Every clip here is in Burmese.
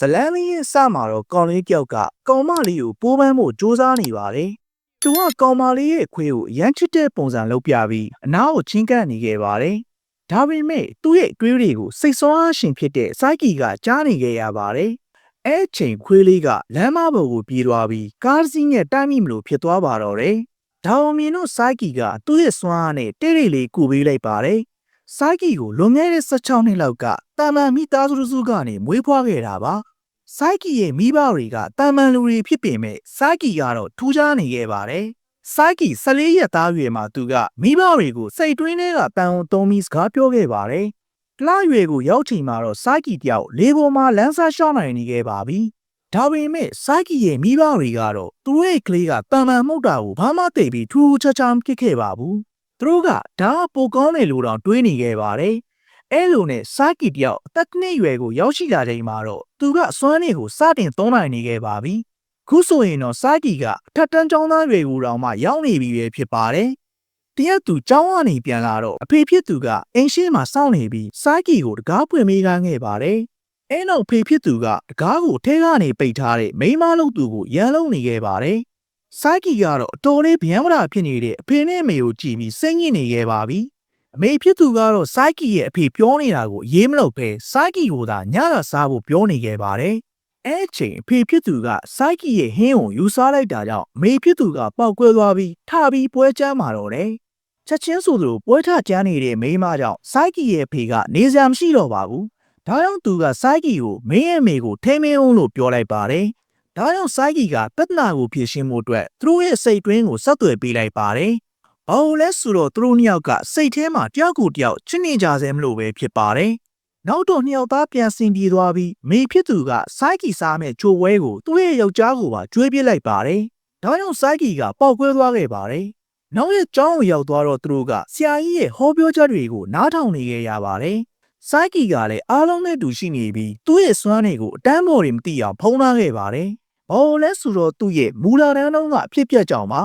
ဇလန်းလေးရဲ့အစမှာတော့ကောင်လေးတယောက်ကကောင်မလေးကိုပိုးပန်းဖို့စူးစမ်းနေပါတယ်။သူကကောင်မလေးရဲ့ခွေးကိုအရမ်းချစ်တဲ့ပုံစံလုပ်ပြပြီးအနားကိုချင်းကပ်နေခဲ့ပါတယ်။ဒါပေမဲ့သူ့ရဲ့အတွေးတွေကိုစိတ်ဆွမ်းအားရှင်ဖြစ်တဲ့စိုက်ကီကကြားနေခဲ့ရပါတယ်။အဲအချိန်ခွေးလေးကလမ်းမပေါ်ကိုပြေးသွားပြီးကားတစ်စီးနဲ့တိုက်မိမလို့ဖြစ်သွားပါတော့တယ်။ဒါအောင်မြင်တော့စိုက်ကီကသူ့ရဲ့စွမ်းအားနဲ့တိတ်တိတ်လေးကူပေးလိုက်ပါတယ်။ စိုက်ကီကိုလွန်ခဲ့တဲ့16နှစ်လောက်ကတာမန်မိသားစုစုကနေမွေးဖွားခဲ့တာပါ။စိုက်ကီရဲ့မိဘတွေကတာမန်လူတွေဖြစ်ပေမဲ့စိုက်ကီကတော့ထူးခြားနေခဲ့ပါတယ်။စိုက်ကီ14ရက်သားရွယ်မှာသူကမိဘတွေကိုစိတ်တွင်းထဲကပန်အောင်သုံးပြီးစကားပြောခဲ့ပါတယ်။တလားရွယ်ကိုရောက်ချိန်မှာတော့စိုက်ကီတယောက်လေပေါ်မှာလမ်းစားရှောင်းနိုင်နေခဲ့ပါပြီ။ဒါပေမဲ့စိုက်ကီရဲ့မိဘတွေကတော့သူတို့ရဲ့ကလေးကတာမန်မှုတ်တာကိုဘာမှသိပြီးထူးထူးခြားခြားမဖြစ်ခဲ့ပါဘူး။ သူတို့ကဒါကပိုကောင်းတယ်လို့တော့တွေးနေခဲ့ပါတယ်။အဲလိုနဲ့စာကီတယောက်အသက်တစ်နှစ်ရွယ်ကိုရောက်ရှိလာချိန်မှာတော့သူကအစွမ်းတွေကိုစတင်သုံးနိုင်နေခဲ့ပါပြီ။ခုဆိုရင်တော့စာကီကအထက်တန်းကျောင်းသားတွေကိုတောင်မှရောက်နေပြီပဲဖြစ်ပါတယ်။တရက်သူကျောင်းကနေပြန်လာတော့အဖေဖြစ်သူကအင်းရှင်းမှာစောင့်နေပြီးစာကီကိုတကားဖွင့်ပေးခိုင်းခဲ့ပါတယ်။အဲနောက်အဖေဖြစ်သူကတကားကိုထဲကနေပိတ်ထားတဲ့မိန်းမလုပ်သူကိုရန်လုံးနေခဲ့ပါတယ်။ စိုက်ကီကတော့အတော်လေးဗျမ်းမရာဖြစ်နေတဲ့အဖေနဲ့အမေကိုကြည့်ပြီးစိတ်ညစ်နေခဲ့ပါပြီ။အမေဖြစ်သူကတော့စိုက်ကီရဲ့အဖေပြောနေတာကိုအရေးမလို့ပဲစိုက်ကီကိုသာညတာစားဖို့ပြောနေခဲ့ပါတယ်။အဲအချိန်အဖေဖြစ်သူကစိုက်ကီရဲ့ဟင်းကိုယူစားလိုက်တာကြောင့်အမေဖြစ်သူကပောက်ကွဲသွားပြီးထပြီးပွဲချမ်းမာတော့တယ်။ချက်ချင်းဆိုသလိုပွဲထကျန်းနေတဲ့မိန်းမကြောင့်စိုက်ကီရဲ့အဖေကနေစရာမရှိတော့ပါဘူး။ဒါကြောင့်သူကစိုက်ကီကိုမင်းရဲ့အမေကိုထိမင်းအောင်လို့ပြောလိုက်ပါတယ်။ ဒါကြောင့်စိုက်ကီကပြဿနာကိုဖြေရှင်းဖို့အတွက်သူတို့ရဲ့စိတ်တွင်းကိုဆက်သွယ်ပေးလိုက်ပါတယ်။ဘာလို့လဲဆိုတော့သူတို့နှစ်ယောက်ကစိတ်ထဲမှာတယောက်ကိုတယောက်ချစ်နေကြဆဲမလို့ပဲဖြစ်ပါတယ်။နောက်တော့နှစ်ယောက်သားပြန်ဆင်ပြေသွားပြီးမိဖြစ်သူကစိုက်ကီစားမဲ့ချိုဝဲကိုသူ့ရဲ့ယောက်ျားကိုပါကျွေးပြစ်လိုက်ပါတယ်။ဒါကြောင့်စိုက်ကီကပေါက်ကွဲသွားခဲ့ပါတယ်။နောက်ရက်ကျောင်းကိုရောက်သွားတော့သူတို့ကဆရာကြီးရဲ့ဟောပြောချက်တွေကိုနားထောင်နေခဲ့ရပါတယ်။စိုက်ကီကလည်းအားလုံးနဲ့တူရှိနေပြီးသူ့ရဲ့စွမ်းတွေကိုအတန်းပေါ်တွေမသိအောင်ဖုံးထားခဲ့ပါတယ်။ ဘာလဲဆိုတော့သူ့ရဲ့မူလာတန်းလုံးကအဖြစ်ပြက်ကြောင်ပါ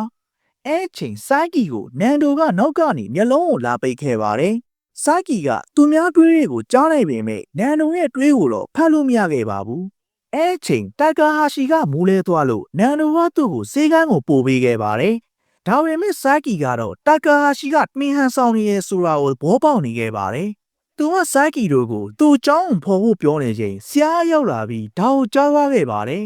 အဲ့ချိန်စိုက်ကီကိုနန်ဒိုကနောက်ကနေမျက်လုံးကိုလာပိတ်ခဲ့ပါတယ်စိုက်ကီကသူများတွေးတွေကိုကြားလိုက်ပေမဲ့နန်ဒိုရဲ့တွေးကိုတော့ဖတ်လို့မရခဲ့ပါဘူးအဲ့ချိန်တာကာဟာရှီကမူလဲသွားလို့နန်ဒိုကသူ့ကိုစေကန်းကိုပို့ပေးခဲ့ပါတယ်ဒါပေမဲ့စိုက်ကီကတော့တာကာဟာရှီကမင်းဟန်ဆောင်နေရဆိုတာကိုဘောပေါက်နေခဲ့ပါတယ်သူကစိုက်ကီတို့ကိုသူ့အကြောင်းဖော်ဖို့ပြောနေချိန်ဆရာရောက်လာပြီးဒါကိုကြားသွားခဲ့ပါတယ်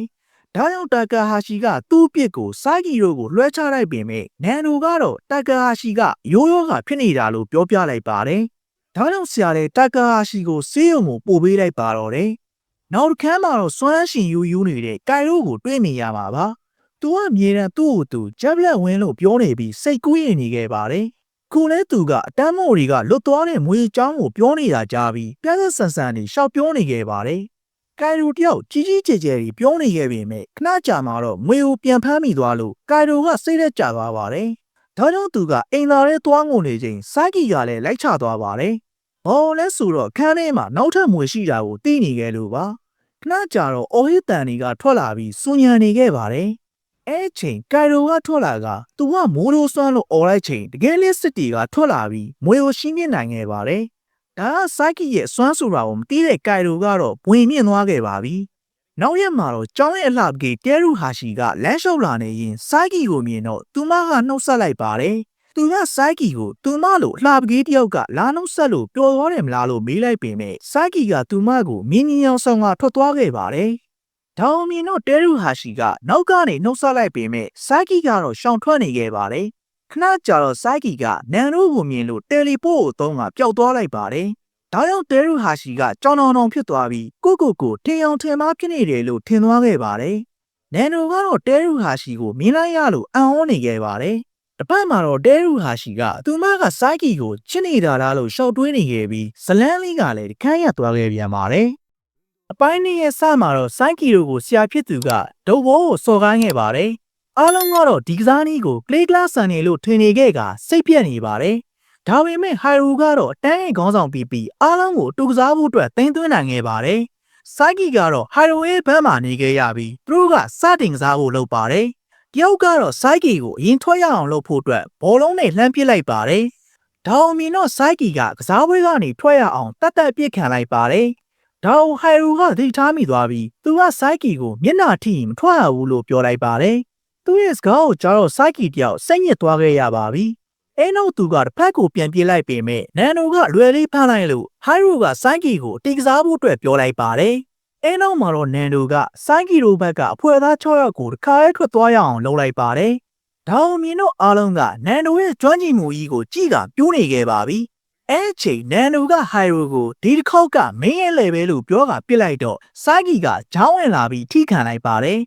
ဒါကြောင့်တာကာဟာရှီကသူ့အပြစ်ကိုစိုက်ကီတို့ကိုလွှဲချလိုက်ပေမဲ့နန်ဒိုကတော့တာကာဟာရှီကရိုးရိုးကဖြစ်နေတာလို့ပြောပြလိုက်ပါတယ်။ဒါကြောင့်ဆရာလည်းတာကာဟာရှီကိုစေးရုံကိုပို့ပေးလိုက်ပါတော့တယ်။နောက်တစ်ခါမှတော့စွမ်းရှင်ယူယူနေတဲ့ကိုင်ရိုကိုတွေ့နေရမှာပါ။သူကအမြဲတမ်းသူ့ကိုသူဂျက်လက်ဝင်းလို့ပြောနေပြီးစိတ်ကူးရင်နေခဲ့ပါတယ်။ခုလဲသူကအတန်းမို့တွေကလွတ်သွားတဲ့မွေးချောင်းကိုပြောနေတာကြားပြီးပြဿဆန်ဆန်နေရှောက်ပြောနေခဲ့ပါတယ်။ ကိုင်ရိုတယောက်ကြီးကြီးကျယ်ကျယ်ကြီးပြောနေခဲ့ပေမဲ့ခဏကြာမှတော့မွေကိုပြန်ဖမ်းမိသွားလို့ကိုင်ရိုကစိတ်သက်သာသွားပါတယ်။ဒါကြောင့်သူကအိမ်သာထဲသွားငုံနေချိန်စိုက်ကီကလည်းလိုက်ချသွားပါတယ်။ဘာလို့လဲဆိုတော့ခန်းထဲမှာနောက်ထပ်မွေရှိတာကိုသိနေခဲ့လို့ပါ။ခဏကြာတော့အော်ဟစ်တန်တွေကထွက်လာပြီးစူညံနေခဲ့ပါတယ်။အဲအချိန်ကိုင်ရိုကထွက်လာကသူကမိုးရိုးစွမ်းလို့អော်လိုက်ချိန်တကယ်လေးစစ်တီကထွက်လာပြီးမွေကိုရှင်းပြနိုင်ခဲ့ပါတယ်။ ဒါကစိုက်ကီရဲ့စွမ်းဆိုတာကိုမသိတဲ့ကိုင်ရိုကတော့ဘဝင်မြင့်သွားခဲ့ပါပြီ။နောက်ရက်မှာတော့ကျောင်းရဲ့အလှပကေတဲရူဟာရှီကလမ်းလျှောက်လာနေရင်စိုက်ကီကိုမြင်တော့သူမကနှုတ်ဆက်လိုက်ပါတယ်။သူကစိုက်ကီကိုသူမလိုအလှပကေတယောက်ကလာနှုတ်ဆက်လို့ပျော်သွားတယ်မလားလို့မေးလိုက်ပေမဲ့စိုက်ကီကသူမကိုမင်းကြီးအောင်ဆောင်ကထွက်သွားခဲ့ပါတယ်။ဒေါင်မီနိုတဲရူဟာရှိကနောက်ကနေနှုတ်ဆက်လိုက်ပေမဲ့စိုက်ကီကတော့ရှောင်ထွက်နေခဲ့ပါတယ်။ ခဏကြာတော့စိုက်ကီကနန်တို့ကိုမြင်လို့တယ်လီပို့ကိုသုံးကပျောက်သွားလိုက်ပါတယ်။ဒါကြောင့်တဲရူဟာရှိကကြောင်တောင်တောင်ဖြစ်သွားပြီးကိုကိုကိုထင်အောင်ထင်မှားဖြစ်နေတယ်လို့ထင်သွားခဲ့ပါတယ်။နန်တို့ကတော့တဲရူဟာရှိကိုမြင်လိုက်ရလို့အံ့ဩနေခဲ့ပါတယ်။တစ်ပတ်မှာတော့တဲရူဟာရှိကသူမကစိုက်ကီကိုချစ်နေတာလားလို့ရှောက်တွေးနေခဲ့ပြီးဇလန်းလေးကလည်းခန်းရသွားခဲ့ပြန်ပါတယ်။အပိုင်းနှစ်ရဲ့စမှာတော့စိုင်းကီရိုကိုဆရာဖြစ်သူကဒုတ်ဘောကိုစော်ကားခဲ့ပါတယ်။ အားလုံးကတော့ဒီကစားနည်းကို play class ဆန်နေလို့ထင်နေခဲ့ကစိတ်ပြက်နေပါတယ်။ဒါပေမဲ့ဟိုင်ရူကတော့တန်းရဲ့ခေါင်းဆောင်ပြီးပြီးအားလုံးကိုတူကစားဖို့အတွက်တင်သွင်းနိုင်ခဲ့ပါတယ်။စိုင်းကီကတော့ဟိုင်ရူရဲ့ဘက်မှာနေခဲ့ရပြီးသူတို့ကစတင်ကစားဖို့လုပ်ပါတယ်။တယောက်ကတော့စိုင်းကီကိုအရင်ထွက်ရအောင်လုပ်ဖို့အတွက်ဘောလုံးနဲ့လှမ်းပစ်လိုက်ပါတယ်။ဒါအောင်မြင်တော့စိုက်ကီကကစားပွဲကနေထွက်ရအောင်တတ်တတ်ပစ်ခံလိုက်ပါတယ်။ဒါကိုဟိုင်ရူကသိထားမိသွားပြီးသူကစိုက်ကီကိုမျက်နှာထိရင်မထွက်ရဘူးလို့ပြောလိုက်ပါတယ်။ သူ့ရဲ့စကားကိုကြားတော့စိုက်ကီတယောက်စိတ်ညစ်သွားခဲ့ရပါပြီ။အဲနောက်သူကတစ်ဖက်ကိုပြန်ပြေးလိုက်ပေမဲ့နန်နိုကအလွယ်လေးဖမ်းလိုက်လို့ဟိုင်ရူကစိုက်ကီကိုတိကစားဖို့အတွက်ပြောလိုက်ပါတယ်။အဲနောက်မှာတော့နန်နိုကစိုက်ကီတို့ဘက်ကအဖွဲသား6ယောက်ကိုတစ်ခါရဲထွက်သွားရအောင်လုပ်လိုက်ပါတယ်။ဒါအောင်မြင်တော့အားလုံးကနန်နိုရဲ့ကျွမ်းကျင်မှုကြီးကိုကြည့်ကပြိုးနေခဲ့ပါပြီ။အဲ့အချိန်နန်နိုကဟိုင်ရိုကိုဒီတစ်ခေါက်ကမင်းရဲ့လေပဲလို့ပြောကပြစ်လိုက်တော့စာဂီကဂျောင်းဝင်လာပြီးထိခံလိုက်ပါတယ်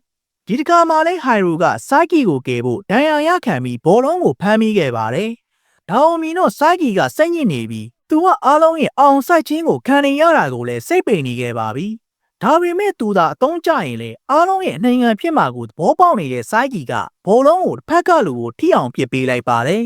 ဒီတစ်ခါမှလည်းဟိုင်ရိုကစာဂီကိုကယ်ဖို့ဒဏ်ရာရခံပြီးဘောလုံးကိုဖမ်းမိခဲ့ပါတယ်ဒါအောင်မီတော့စာဂီကစိတ်ညစ်နေပြီးသူကအားလုံးရဲ့အောင်ဆိုင်ချင်းကိုခံနေရတာကိုလည်းစိတ်ပိန်နေခဲ့ပါပြီဒါပေမဲ့သူသာအတုံးကြရင်လေအားလုံးရဲ့နိုင်ငံဖြစ်မှာကိုသဘောပေါက်နေတဲ့စာဂီကဘောလုံးကိုတစ်ဖက်ကလူကိုထိအောင်ပစ်ပေးလိုက်ပါတယ်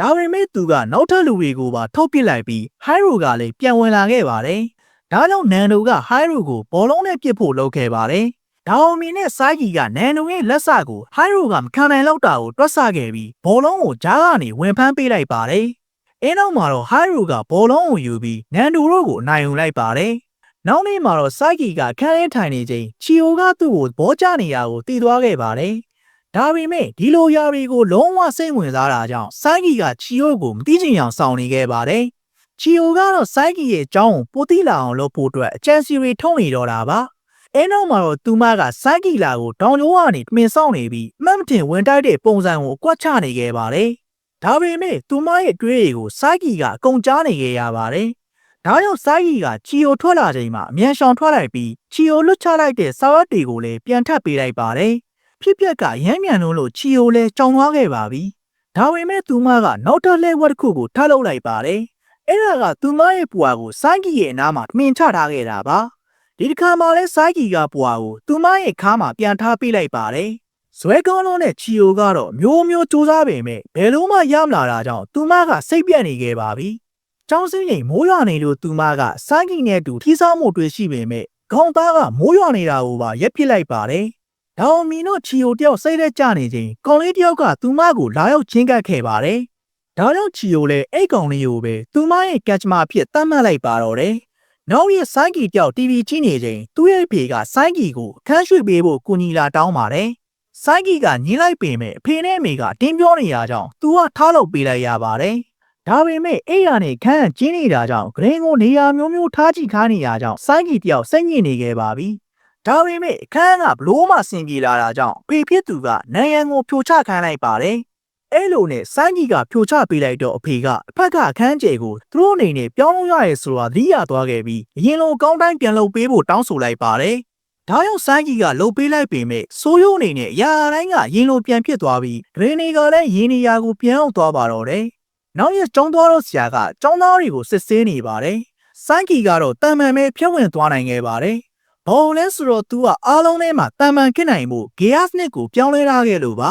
ဒါပေမဲ့သူကနောက်ထပ်လူတွေကိုပါထုတ်ပစ်လိုက်ပြီးဟိုင်ရိုကလည်းပြန်ဝင်လာခဲ့ပါတယ်။ဒါကြောင့်နန်နိုကဟိုင်ရိုကိုဘောလုံးနဲ့ပစ်ဖို့လုပ်ခဲ့ပါတယ်။ ဒါအောင်မီနဲ့စိုက်ကြီးကနန်နိုရဲ့လက်စကိုဟိုင်ရိုကမခံနိုင်တော့တာကိုတွက်ဆခဲ့ပြီးဘောလုံးကိုကြားကနေဝင်ဖမ်းပေးလိုက်ပါတယ်။အဲနောက်မှာတော့ဟိုင်ရိုကဘောလုံးကိုယူပြီးနန်နိုတို့ကိုအနိုင်ယူလိုက်ပါတယ်။နောက်နေ့မှာတော့စိုက်ကြီးကခန်းလေးထိုင်နေချိန်ချီယိုကသူ့ကိုဘောကျနေတာကိုတည်သွားခဲ့ပါတယ်။ဒါပေမဲ့ဒီလိုຢာတွေကိုလုံးဝစိတ်ဝင်စားတာကြောင့်စိုင်းကီကချီယိုကိုမသိချင်အောင်စောင့်နေခဲ့ပါတယ်။ချီယိုကတော့စိုင်းကီရဲ့အကြောင်းကိုပိုတိလာအောင်လုပ်ဖို့အတွက်အချန်စီရီထုံးနေတော့တာပါ။ အဲနောက်မှာတော့သူမကစိုင်းကီလာကိုတောင်ကျိုးကနေတွင်ဆောင်နေပြီးအမှတ်မတင်ဝင်တိုက်တဲ့ပုံစံကိုအကွက်ချနေခဲ့ပါတယ်။ဒါပေမဲ့သူမရဲ့အတွေးတွေကိုစိုင်းကီကအကုန်ကြားနေခဲ့ရပါတယ်။ဒါကြောင့်စိုင်းကီကချီယိုထွက်လာချိန်မှာအမြန်ရှောင်ထွက်လိုက်ပြီးချီယိုလွတ်ချလိုက်တဲ့စာရွက်တွေကိုလည်းပြန်ထပ်ပေးလိုက်ပါတယ်။ဖြစ်ပျက်ကရမ်းမြန်လုံးလို့ချီယိုလဲကြောင်သွားခဲ့ပါပြီ။ဒါပေမဲ့သူမကနောက်ထပ်လဲဝက်တစ်ခုကိုထားလုပ်လိုက်ပါတယ်။အဲ့ဒါကသူမရဲ့ပွာကိုစိုင်းကီရဲ့အနားမှာမှင်ချထားခဲ့တာပါ။ ဒီတစ်ခါမှလဲစိုင်းကီကပွာကိုသူမရဲ့ခါမှာပြန်ထားပေးလိုက်ပါတယ်။ဇွဲကောင်းလုံးနဲ့ချီယိုကတော့မျိုးမျိုးစူးစမ်းပေမဲ့ဘယ်လို့မှရမလာတာကြောင့်သူမကစိတ်ပြတ်နေခဲ့ပါပြီ။ကျောင်းစင်းရင်မိုးရွာနေလို့သူမကစိုင်းကီနဲ့အတူထိဆောက်မှုတွေ့ရှိပေမဲ့ခေါင်းသားကမိုးရွာနေတာကိုပါရက်ပစ်လိုက်ပါတယ်။ဒေါင်မီနိုချီယိုတယောက်စိတ်သက်ကြနေချိန်ကောင်လေးတယောက်ကသူမကိုလာရောက်ချင်းကပ်ခဲ့ပါတယ်။ဒါကြောင့်ချီယိုလည်းအဲ့ကောင်လေးကိုပဲသူမရဲ့ကက်ချမာအဖြစ်သတ်မှတ်လိုက်ပါတော့တယ်။ နောက်ရက်စိုင်းကီတယောက် TV ကြည့်နေချိန်သူ့ရဲ့ဖေကစိုင်းကီကိုအခန်းရွှေ့ပေးဖို့ကူညီလာတောင်းပါတယ်။စိုင်းကီကညှင်းလိုက်ပေမဲ့အဖေနဲ့အမေကတင်းပြောနေရကြောင်းသူကထားလုပ်ပေးလိုက်ရပါတယ်။ဒါပေမဲ့အဲ့ရနဲ့ခန်းကကျင်းနေတာကြောင့်ဂရင်းကိုနေရာမျိုးမျိုးထားကြည့်ခိုင်းနေရကြောင်းစိုင်းကီတယောက်စိတ်ညစ်နေခဲ့ပါပြီ။ဒါပေမဲ့အခန်းကဘလို့မှဆင်ပြေလာတာကြောင့်ဖေဖြစ်သူကနန်ရန်ကိုဖြိုချခိုင်းလိုက်ပါတယ်။ အဲ့လိုနဲ့စိုင်းကြီးကဖြိုချပေးလိုက်တော့အဖေကအဖက်ကအခန်းကျယ်ကိုသူတို့အနေနဲ့ပြောင်းလို့ရရဲဆိုတာသတိရသွားခဲ့ပြီးအရင်လိုကောင်းတိုင်းပြန်လုပ်ပေးဖို့တောင်းဆိုလိုက်ပါတယ်။ဒါကြောင့်စိုင်းကြီးကလှုပ်ပေးလိုက်ပေမဲ့စိုးရုံအနေနဲ့ရာတိုင်းကရင်လိုပြန်ဖြစ်သွားပြီးဒရင်းတွေကလည်းရင်းနေရာကိုပြန်အောင်သွားပါတော့တယ်။နောက်ရက်ကျောင်းသွားတော့ဆရာကကျောင်းသားတွေကိုစစ်ဆေးနေပါတယ်။စိုင်းကြီးကတော့တန်မှန်ပဲဖြတ်ဝင်သွားနိုင်ခဲ့ပါတယ်။ဘောလဲဆိုတော့ तू ကအားလုံးထဲမှာတန်ပန်ခစ်နိုင်မှု gas နဲ့ကိုပြောင်းလဲထားခဲ့လို့ပါ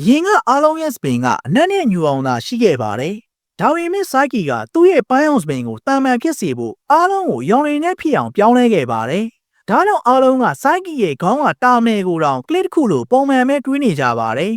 အရင်ကအားလုံးရဲ့စပင်ကအနက်နဲ့ညူအောင်သာရှိခဲ့ပါတယ်ဒါပေမဲ့စိုက်ကီကသူ့ရဲ့ပိုင်းအောင်စပင်ကိုတန်ပန်ခစ်စေဖို့အားလုံးကိုရောင်ရည်နဲ့ဖြစ်အောင်ပြောင်းလဲခဲ့ပါတယ်ဒါကြောင့်အားလုံးကစိုက်ကီရဲ့ခေါင်းကတာမယ်ကိုတောင်ကလစ်တစ်ခုလိုပုံမှန်ပဲတွေးနေကြပါတယ်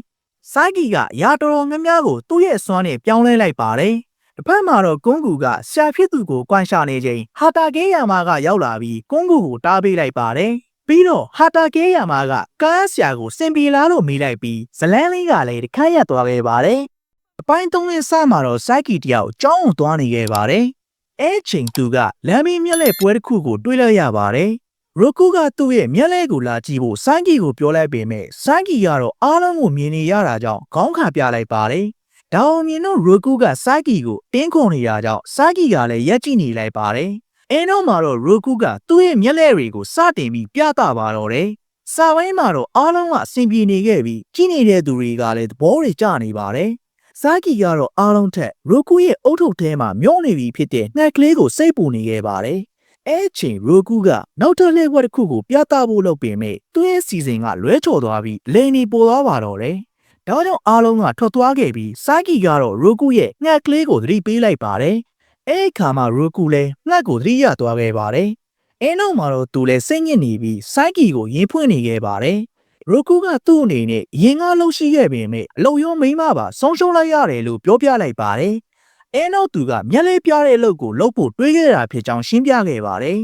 စိုက်ကီကရာတော်တော်များများကိုသူ့ရဲ့အစွမ်းနဲ့ပြောင်းလဲလိုက်ပါတယ်တစ်ဖက်မှာတော့ကွန်းကူကရှာဖြစ်သူကိုကွမ်းရှာနေချိန်ဟာတာကေးယာမာကရောက်လာပြီးကွန်းကူကိုတားပေးလိုက်ပါတယ်။ ပြီးတော့ဟာတာကေးယာမာကကားဆရာကိုစင်ပြေလာလို့မေးလိုက်ပြီးဇလန်းလေးကလည်းတခန့်ရက်သွားခဲ့ပါတယ်။အပိုင်းသုံးလစမှာတော့စိုက်ကီတယောက်ကြောင်းကိုသွားနေခဲ့ပါတယ်။အဲချိန်သူကလမ်းမီးမျက်လက်ပွဲတစ်ခုကိုတွေးလိုက်ရပါတယ်။ရိုကူကသူ့ရဲ့မျက်လဲကိုလာကြည့်ဖို့စိုင်းကီကိုပြောလိုက်ပေမဲ့စိုင်းကီကတော့အားလုံးကိုမြင်နေရတာကြောင့်ခေါင်းခါပြလိုက်ပါတယ်။ဒါအောင်မြင်တော့ရိုကူကစိုင်းကီကိုတင်းခုန်နေတာကြောင့်စိုင်းကီကလည်းရက်ကြည့်နေလိုက်ပါတယ်။ အဲနောက်မှာတော့ရိုကူကသူ့ရဲ့မျက်လဲတွေကိုစတင်ပြီးပြသပါတော့တယ်။စာပိုင်းမှာတော့အားလုံးကအဆင်ပြေနေခဲ့ပြီးကြည့်နေတဲ့သူတွေကလည်းသဘောတွေကျနေပါတယ်။စာကီကတော့အားလုံးထက်ရိုကူရဲ့အုတ်ထုတ်ထဲမှာမျောနေပြီဖြစ်တဲ့နှက်ကလေးကိုစိတ်ပူနေခဲ့ပါတယ်။အဲချိန်ရိုကူကနောက်ထပ်လက်ဝက်တစ်ခုကိုပြသဖို့လုပ်ပေမဲ့သူ့ရဲ့စီစဉ်ကလွဲချော်သွားပြီးလိန်နေပေါ်သွားပါတော့တယ်။ဒါကြောင့်အားလုံးကထွက်သွားခဲ့ပြီးစာကီကတော့ရိုကူရဲ့ငှက်ကလေးကိုသတိပေးလိုက်ပါတယ်။ အဲအခါမှာရိုကူလည်းငှက်ကိုသတိရသွားခဲ့ပါတယ်။အဲနောက်မှာတော့သူလည်းစိတ်ညစ်နေပြီးစိုက်ကီကိုရင်ဖွင့်နေခဲ့ပါတယ်။ရိုကူကသူ့အနေနဲ့ရင်ကားလှုပ်ရှိခဲ့ပေမဲ့အလုံရောမိန်းမပါဆုံးရှုံးလိုက်ရတယ်လို့ပြောပြလိုက်ပါတယ်။အဲနောက်သူကမျက်လေးပြားတဲ့အလုပ်ကိုလုပ်ဖို့တွေးခဲ့တာဖြစ်ကြောင်းရှင်းပြခဲ့ပါတယ်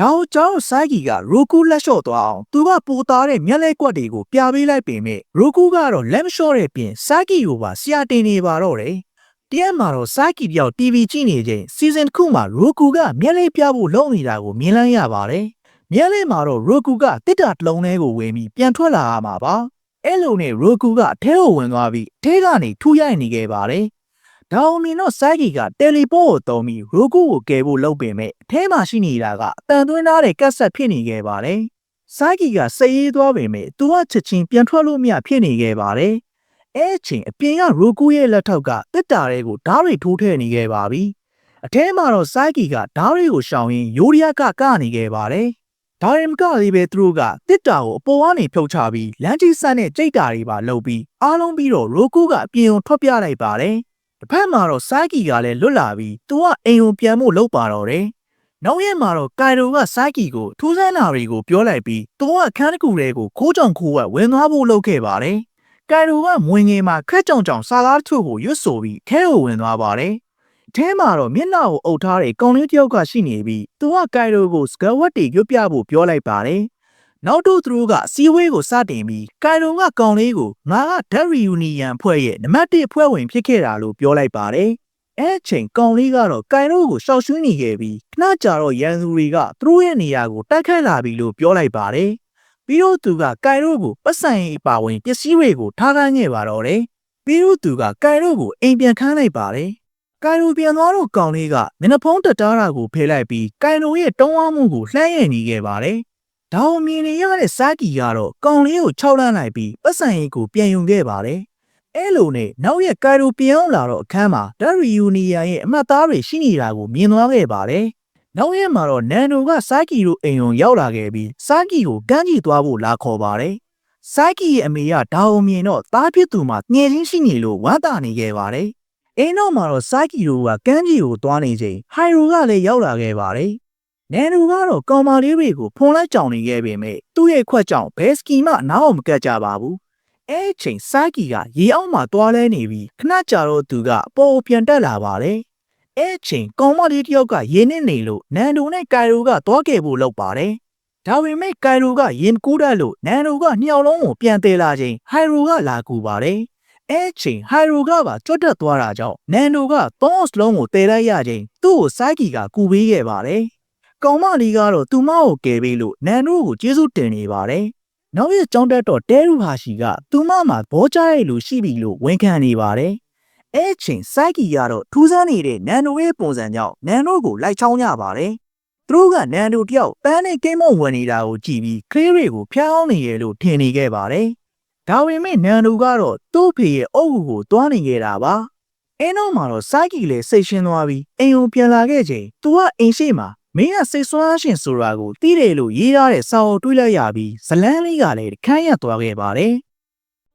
ဒါကိုကျောင်းစိုက်ကီကရိုကူလက်လျှော့သွားအောင်သူကပိုသားတဲ့မျက်လဲကွက်တွေကိုပြပေးလိုက်ပေမဲ့ရိုကူကတော့လက်မလျှော့တဲ့ပြင်စိုက်ကီကိုပါဆရာတင်နေပါတော့တယ်။ တရက်မှာတော့စိုက်ကီတယောက် TV ကြည့်နေချိန်စီဇန်တစ်ခုမှာရိုကူကမျက်လဲပြဖို့လုပ်နေတာကိုမြင်လန်းရပါတယ်။မျက်လဲမှာတော့ရိုကူကတစ်တာတစ်လုံးလေးကိုဝင်ပြီးပြန်ထွက်လာရမှာပါ။အဲ့လိုနဲ့ရိုကူကအထဲကိုဝင်သွားပြီးအထဲကနေထူရိုက်နေခဲ့ပါတယ်။ဒါအောင်မြင်တော့စိုက်ကီကတယ်လီပို့ကိုတုံးပြီးရိုကူကိုကယ်ဖို့လုပ်ပေမဲ့အထဲမှာရှိနေတာကအတန်သွင်းထားတဲ့ကတ်ဆက်ဖြစ်နေခဲ့ပါတယ်။စိုက်ကီကစိတ်ရေးသွားပေမဲ့သူကချက်ချင်းပြန်ထွက်လို့မရဖြစ်နေခဲ့ပါတယ်။ အဲအချိန်အပြင်ကရိုကူရဲ့လက်ထောက်ကတစ်တာတွေကိုဓာတ်တွေထိုးထည့်နေခဲ့ပါပြီ။အထဲမှာတော့စိုက်ကီကဓာတ်တွေကိုရှောင်ရင်းယိုရီးယားကကနေခဲ့ပါတယ်။ဒါရင်ကလေးပဲသူတို့ကတစ်တာကိုအပေါ်ကနေဖြုတ်ချပြီးလမ်းကြီးဆန်းနဲ့ကြိတ်တာတွေပါလုပ်ပြီးအားလုံးပြီးတော့ရိုကူကအပြင်ကိုထွက်ပြလိုက်ပါတယ်။တစ်ဖက်မှာတော့စိုက်ကီကလည်းလွတ်လာပြီးသူကအိမ်ကိုပြန်ဖို့လုပ်ပါတော့တယ်။နောက်ရက်မှာတော့ကိုင်ရိုကစိုက်ကီကိုထူးဆန်းတာတွေကိုပြောလိုက်ပြီးသူကအခန်းတစ်ခုထဲကိုခိုးကြောင်ခိုးဝက်ဝင်သွားဖို့လုပ်ခဲ့ပါတယ်။ ကိုင်ရိုကမွင်ငယ်မှာခက်ကြောင်ကြောင်စာသားတစ်ချို့ကိုရွတ်ဆိုပြီးခဲကိုဝင်သွားပါတယ်။အထဲမှာတော့မျက်နှာကိုအုပ်ထားတဲ့ကောင်လေးတစ်ယောက်ကရှိနေပြီးသူကကိုင်ရိုကိုစကဝတ်တွေရွတ်ပြဖို့ပြောလိုက်ပါတယ်။နောက်တော့သူတို့ကအစည်းအဝေးကိုစတင်ပြီးကိုင်ရုံကကောင်လေးကိုငါကဓာတ်ရီယူနီယံအဖွဲ့ရဲ့နံပါတ်1အဖွဲ့ဝင်ဖြစ်ခဲ့တာလို့ပြောလိုက်ပါတယ်။အဲအချိန်ကောင်လေးကတော့ကိုင်ရိုကိုရှောက်ရွှင်းနေခဲ့ပြီးခဏကြာတော့ရန်သူတွေကသူတို့ရဲ့နေရာကိုတိုက်ခိုက်လာပြီလို့ပြောလိုက်ပါတယ်။ ပြီးတော့သူကကိုင်ရိုကိုပတ်စံရေးအပါဝင်ပစ္စည်းတွေကိုထားခိုင်းခဲ့ပါတော့တယ်။ပြီးတော့သူကကိုင်ရိုကိုအိမ်ပြန်ခန်းလိုက်ပါတယ်။ကိုင်ရိုပြန်သွားတော့ကောင်လေးကမျက်နှာဖုံးတက်တားတာကိုဖယ်လိုက်ပြီးကိုင်ရိုရဲ့တုံးအောင်မှုကိုလှမ်းရည်နေခဲ့ပါတယ်။ဒါအောင်မြင်နေရတဲ့စာကီကတော့ကောင်လေးကိုခြောက်လန့်လိုက်ပြီးပတ်စံရိတ်ကိုပြန်ယူခဲ့ပါတယ်။အဲလိုနဲ့နောက်ရက်ကိုင်ရိုပြန်အောင်လာတော့အခန်းမှာဒက်ရီယူနီယံရဲ့အမှတ်သားတွေရှိနေတာကိုမြင်သွားခဲ့ပါတယ်။ နောက်ရက်မှာတော့နန်ဒိုကစာကီတို့အိမ်ုံရောက်လာခဲ့ပြီးစာကီကိုကမ်းကြည့်သွားဖို့လာခေါ်ပါတယ်။စာကီရဲ့အမေကဒါအောင်မြင်တော့သားဖြစ်သူမှာငယ်ချင်းရှိနေလို့ဝမ်းသာနေခဲ့ပါတယ်။အိမ်တော့မှာတော့စိုက်ကီရိုကကမ်းကြီးကိုသွားနေချိန်ဟိုင်ရိုကလည်းရောက်လာခဲ့ပါတယ်။နန်ဒူကတော့ကောင်မလေးတွေကိုဖုံးလိုက်ကြောင်နေခဲ့ပေမဲ့သူ့ရဲ့ခွက်ကြောင်ဘဲစကီမှနားအောင်မကတ်ကြပါဘူး။အဲအချိန်စိုက်ကီကရေအောက်မှာသွားလဲနေပြီးခဏကြာတော့သူကအပေါ်ကိုပြန်တက်လာပါတယ်။ အဲအချိန်ကောင်မလေးတစ်ယောက်ကရေနစ်နေလို့နန်ဒူနဲ့ကိုင်ရိုကသွားခဲ့ဖို့လုပ်ပါတယ်။ဒါပေမဲ့ကိုင်ရိုကရင်ကူးတတ်လို့နန်ဒူကနှစ်ယောက်လုံးကိုပြန်သေးလာချိန်ဟိုင်ရိုကလာကူပါတယ်။အဲချိန်ဟိုင်ရိုကပါကြွတ်တက်သွားတာကြောင့်နန်ဒိုကသုံးစလုံးကိုတည်လိုက်ရချိန်သူ့ကိုစိုက်ကီကကူပေးခဲ့ပါတယ်။ကောင်မလေးကတော့သူမကိုကယ်ပေးလို့နန်ဒိုကိုကျေးဇူးတင်နေပါတယ်။နောက်ရက်ကြောင်းတက်တော့တဲရူဟာရှိကသူမမှာဘောကြရဲ့လူရှိပြီလို့ဝန်ခံနေပါတယ်။ အဲချိန်စိုက်ကီကတော့ထူးဆန်းနေတဲ့နန်ဒိုရဲ့ပုံစံကြောင့်နန်ဒိုကိုလိုက်ချောင်းကြပါတယ်။သူတို့ကနန်ဒိုတယောက်ပန်းနဲ့ကိမ့်မုံဝင်နေတာကိုကြည့်ပြီးခလေးတွေကိုဖျားအောင်နေရလို့ထင်နေခဲ့ပါတယ်။ဒါပေမဲ့နန်ဒူကတော့သူ့ဖေရဲ့အုပ်ကိုတွားနေခဲ့တာပါ။အဲနောက်မှာတော့စိုက်ကီလည်းစိတ်ရှင်းသွားပြီးအိမ်ကိုပြန်လာခဲ့ချိန်သူကအိမ်ရှိမှာမင်းကစိတ်ဆွမ်းရှင်ဆိုတာကိုသိတယ်လို့ရေးထားတဲ့စာအုပ်တွေးလိုက်ရပြီးဇလန်းလေးကလည်းခန်းရက်သွားခဲ့ပါတယ်။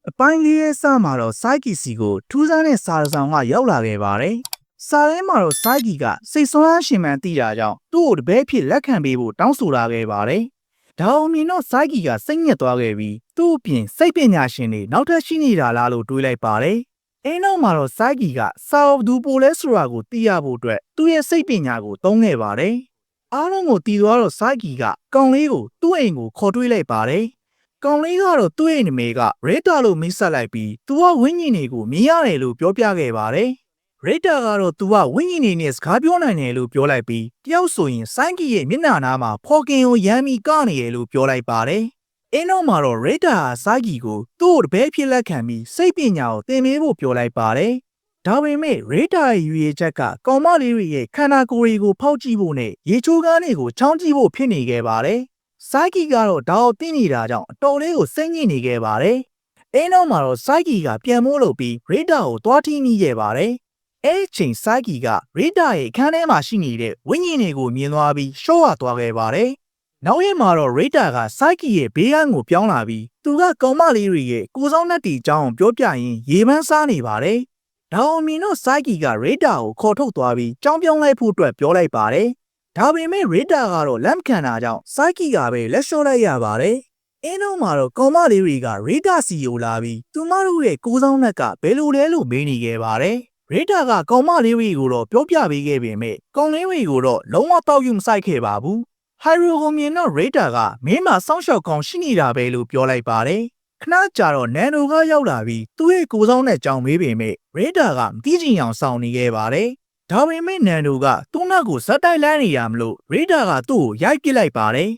အပိုင်းလေးရဲ့စမှာတော့စိုက်ကီစီကိုထူးဆန်းတဲ့စာတစ်စောင်ကရောက်လာခဲ့ပါတယ်။စာထဲမှာတော့စိုက်ကီကစိတ်ဆွမ်းရှင်မှန်သိတာကြောင့်သူ့ကိုတပည့်ဖြစ်လက်ခံပေးဖို့တောင်းဆိုလာခဲ့ပါတယ်။ဒါအောင်မြင်တော့စိုက်ကီကစိတ်ညစ်သွားခဲ့ပြီးသူ့အပြင်စိတ်ပညာရှင်တွေနောက်ထပ်ရှိနေတာလားလို့တွေးလိုက်ပါတယ်။အဲနောက်မှာတော့စိုက်ကီကစာအုပ်ဒူပိုလဲဆိုတာကိုသိရဖို့အတွက်သူ့ရဲ့စိတ်ပညာကိုသုံးခဲ့ပါတယ်။အားလုံးကိုတည်သွားတော့စိုက်ကီကကောင်လေးကိုသူ့အိမ်ကိုခေါ်တွေးလိုက်ပါတယ်။ ကောင်လေးကတော့သူ့ရဲ့နာမည်ကရေတာလို့မိတ်ဆက်လိုက်ပြီးသူကဝိညာဉ်တွေကိုမြင်ရတယ်လို့ပြောပြခဲ့ပါတယ်။ရိတ်တာကတော့သူကဝိညာဉ်နေနဲ့စကားပြောနိုင်တယ်လို့ပြောလိုက်ပြီးတယောက်ဆိုရင်စိုင်းကီရဲ့မျက်နှာနားမှာဖော်ကင်ကိုရမ်းပြီးကနေတယ်လို့ပြောလိုက်ပါတယ်။အင်းတော့မှာတော့ရိတ်တာဟာစိုင်းကီကိုသူ့ကိုတပည့်ဖြစ်လက်ခံပြီးစိတ်ပညာကိုသင်ပေးဖို့ပြောလိုက်ပါတယ်။ဒါပေမဲ့ရိတ်တာရဲ့ယူရချက်ကကောင်မလေးတွေရဲ့ခန္ဓာကိုယ်တွေကိုဖောက်ကြည့်ဖို့နဲ့ရေချိုးကန်းတွေကိုချောင်းကြည့်ဖို့ဖြစ်နေခဲ့ပါတယ်။ စိုင်းကီကတော့ဒါကိုသိနေတာကြောင့်အတော်လေးကိုစိတ်ညစ်နေခဲ့ပါတယ်။အင်းတော့မှာတော့စိုက်ကီကပြန်မိုးလို့ပြီးရိတ်တာကိုတွားထီးမိခဲ့ပါတယ်။အဲ့ဒီချိန်စိုက်ကီကရိတာရဲ့အခန်းထဲမှာရှိနေတဲ့ဝိညာဉ်တွေကိုမြင်သွားပြီးရှော့ရသွားခဲ့ပါတယ်။နောက်ရက်မှာတော့ရိတာကစိုက်ကီရဲ့ဘေးကန်းကိုပြောင်းလာပြီးသူကကောင်မလေးတွေရဲ့ကိုစောင်းနှက်တီအကြောင်းကိုပြောပြရင်းရေပန်းစားနေပါတယ်။ဒါအောင်မြင်တော့စိုက်ကီကရိတာကိုခေါ်ထုတ်သွားပြီးကြောင်းပြောင်းလိုက်ဖို့အတွက်ပြောလိုက်ပါတယ်။ ဒါပေမဲ့ရိတာကတော့လက်မခံတာကြောင့်စိုက်ကီကပဲလက်လျှော့လိုက်ရပါတယ်။အင်းတို့မှာတော့ကောင်မလေးတွေကရိတာစီကိုလာပြီးသူမတို့ရဲ့ကိုးဆောင်နှက်ကဘယ်လိုလဲလို့မေးနေခဲ့ပါတယ်။ရိတာကကောင်မလေးတွေကိုတော့ပြောပြပေးခဲ့ပေမဲ့ကောင်လေးတွေကိုတော့လုံးဝတောက်ယူမဆိုင်ခဲ့ပါဘူးဟိုင်ရိုကိုမြင်တော့ရိတာကမင်းမစောင့်ရှောက်ကောင်းရှိနေတာပဲလို့ပြောလိုက်ပါတယ်ခဏကြာတော့နန်နိုကရောက်လာပြီးသူ့ရဲ့ကိုယ်ဆောင်နဲ့ကြောင်မေးပေမဲ့ရိတာကမသိချင်အောင်စောင့်နေခဲ့ပါတယ် ဒါပေမဲ့နန်နိုကသူ့နောက်ကိုဇက်တိုက်လန်းနေရမလို့ရိတာကသူ့ကိုရိုက်ပစ်လိုက်ပါတယ်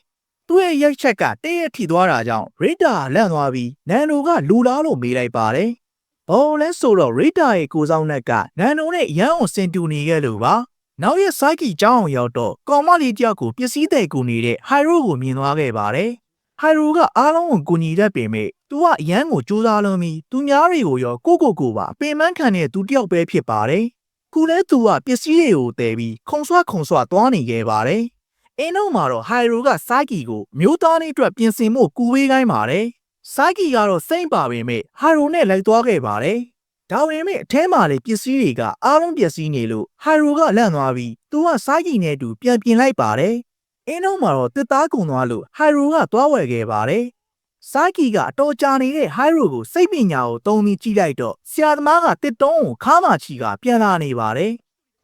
သူ့ရဲ့ရိုက်ချက်ကတည့်ရထိသွားတာကြောင့်ရိတာလန့်သွားပြီးနန်နိုကလူလားလို့မေးလိုက်ပါတယ်ဘောလဲဆိုတော့ရိတာရဲ့ကိုယ်ဆောင်နဲ့ကနန်နိုနဲ့ရန်အောင်စင်တူနေခဲ့လို့ပါနောက်ရက်စိုက်ကီကျောင်းအောင်ရောက်တော့ကောင်မလေးတယောက်ကိုပစ္စည်းတဲ့ကူနေတဲ့ဟိုင်ရိုကိုမြင်သွားခဲ့ပါတယ်ဟိုင်ရိုကအားလုံးကိုကူညီတတ်ပေမဲ့သူကအရန်ကိုစူးစမ်းလုံးပြီးသူများတွေကိုရောကိုကိုကိုပါအပင်ပန်းခံတဲ့သူတယောက်ပဲဖြစ်ပါတယ် ခုလဲသူကပစ္စည်းတွေကိုတည်ပြီးခုံဆွခုံဆွသွားနေခဲ့ပါတယ်အင်းတို့မှာတော့ဟိုင်ရိုကစိုက်ကီကိုမျိုးသားလေးအတွက်ပြင်ဆင်ဖို့ကူဝေးခိုင်းပါတယ်စိုက်ကီကတော့စိမ့်ပါပေမဲ့ဟိုင်ရိုနဲ့လိုက်သွားခဲ့ပါတယ်ဒါပေမဲ့အထဲမှာလေပစ္စည်းတွေကအားလုံးပျက်စီးနေလို့ဟိုင်ရိုကလန့်သွားပြီးသူကစိုက်ကီနဲ့အတူပြန်ပြင်လိုက်ပါတယ်အင်းတို့မှာတော့တစ်သားကုံသွားလို့ဟိုင်ရိုကသွားဝယ်ခဲ့ပါတယ် စိုက်ကီကအတော်ကြာနေတဲ့ဟိုင်ရိုကိုစိတ်ပညာကိုတုံးပြီးကြည့်လိုက်တော့ဆရာသမားကတစ်တုံးကိုခါမှချီကပြန်လာနေပါတယ်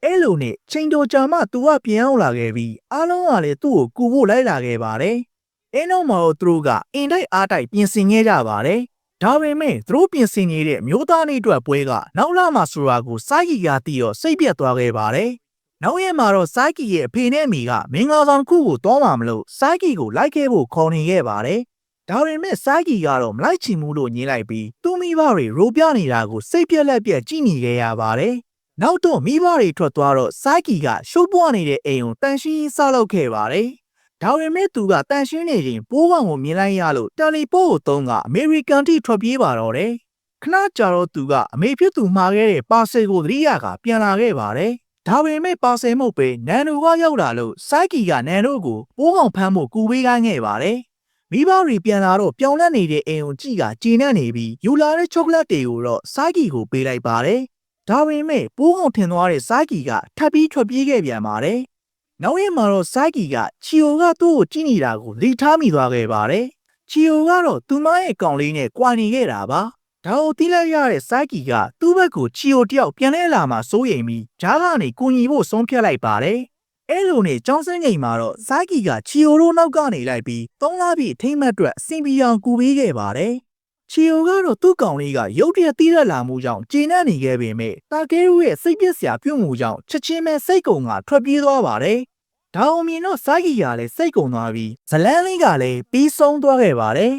အဲ့လိုနဲ့ချိန်တော်ကြာမှသူကပြန်ရောက်လာခဲ့ပြီးအားလုံးကလည်းသူ့ကိုကူဖို့လိုက်လာခဲ့ပါတယ်အင်းတို့မှာတော့သူတို့ကအင်တိုက်အားတိုက်ပြင်ဆင်ခဲ့ကြပါတယ်ဒါပေမဲ့သူတို့ပြင်ဆင်နေတဲ့မျိုးသားနေအတွက်ပွဲကနောက်လာမှဆိုတာကိုစိုက်ကီကသိတော့စိတ်ပြတ်သွားခဲ့ပါတယ်နောက်ရက်မှာတော့စိုက်ကီရဲ့အဖေနဲ့အမေကမင်္ဂလာဆောင်တစ်ခုကိုတောင်းမှမလို့စိုက်ကီကိုလိုက်ခဲ့ဖို့ခေါ်နေခဲ့ပါတယ်။ ဒါပေမဲ့စိုက်ကီကတော့မလိုက်ချင်ဘူးလို့ညင်းလိုက်ပြီးသူ့မိဘတွေရိုးပြနေတာကိုစိတ်ပြက်လက်ပြက်ကြည့်နေခဲ့ရပါတယ်။နောက်တော့မိဘတွေထွက်သွားတော့စိုက်ကီကရှုပ်ပွားနေတဲ့အိမ်ကိုတန်ရှင်းရေးဆောက်လုပ်ခဲ့ပါတယ်။ဒါပေမဲ့သူကတန်ရှင်းနေရင်ပိုးကောင်ကိုမြင်လိုက်ရလို့တယ်လီပို့ကိုသုံးကအမေရိကန်ထိထွက်ပြေးပါတော့တယ်။ခဏကြာတော့သူကအမေဖြစ်သူမှားခဲ့တဲ့ပါဆယ်ကိုသတိရကပြန်လာခဲ့ပါတယ်။ဒါပေမဲ့ပါဆယ်မဟုတ်ပဲနန်နိုကရောက်လာလို့စိုက်ကီကနန်နိုကိုပိုးကောင်ဖမ်းဖို့ကူပေးခိုင်းခဲ့ပါတယ်။ မိဘတွေပြန်လာတော့ပြောင်းလဲနေတဲ့အိမ်ကိုကြည့်ကကျေနပ်နေပြီးယူလာတဲ့ချောကလက်တွေကိုတော့စိုက်ကီကိုပေးလိုက်ပါတယ်။ဒါပေမဲ့ပိုးကောင်ထင်သွားတဲ့စိုက်ကီကထပ်ပြီးထွက်ပြေးခဲ့ပြန်ပါတယ်။နောက်ရက်မှာတော့စိုက်ကီကချီယိုကသူ့ကိုကြည့်နေတာကိုသတိထားမိသွားခဲ့ပါတယ်။ချီယိုကတော့သူမရဲ့ကောင်လေးနဲ့ကြွာနေခဲ့တာပါ။ဒါကိုသိလိုက်ရတဲ့စိုက်ကီကသူ့ဘက်ကိုချီယိုတယောက်ပြန်လဲလာမှစိုးရိမ်ပြီးဂျားကနေကူညီဖို့ဆုံးဖြတ်လိုက်ပါတယ်။ အဲလိုနဲ့ကျောင်းစင်းချိန်မှာတော့စိုက်ကီကချီယိုတို့နောက်ကနေလိုက်ပြီးသုံးလားပြီးအထိမ့်မတ်အတွက်အဆင်ပြေအောင်ကူပေးခဲ့ပါတယ်။ချီယိုကတော့သူ့ကောင်လေးကရုတ်တရက်တီးရက်လာမှုကြောင့်ကျေနပ်နေခဲ့ပေမဲ့တာကဲရုရဲ့စိတ်ပျက်စရာပြုတ်မှုကြောင့်ချက်ချင်းပဲစိတ်ကုံကထွက်ပြေးသွားပါတယ်။ဒါအောင်မြင်တော့စာဂီကလည်းစိတ်ကုံသွားပြီးဇလန်းလေးကလည်းပြီးဆုံးသွားခဲ့ပါတယ်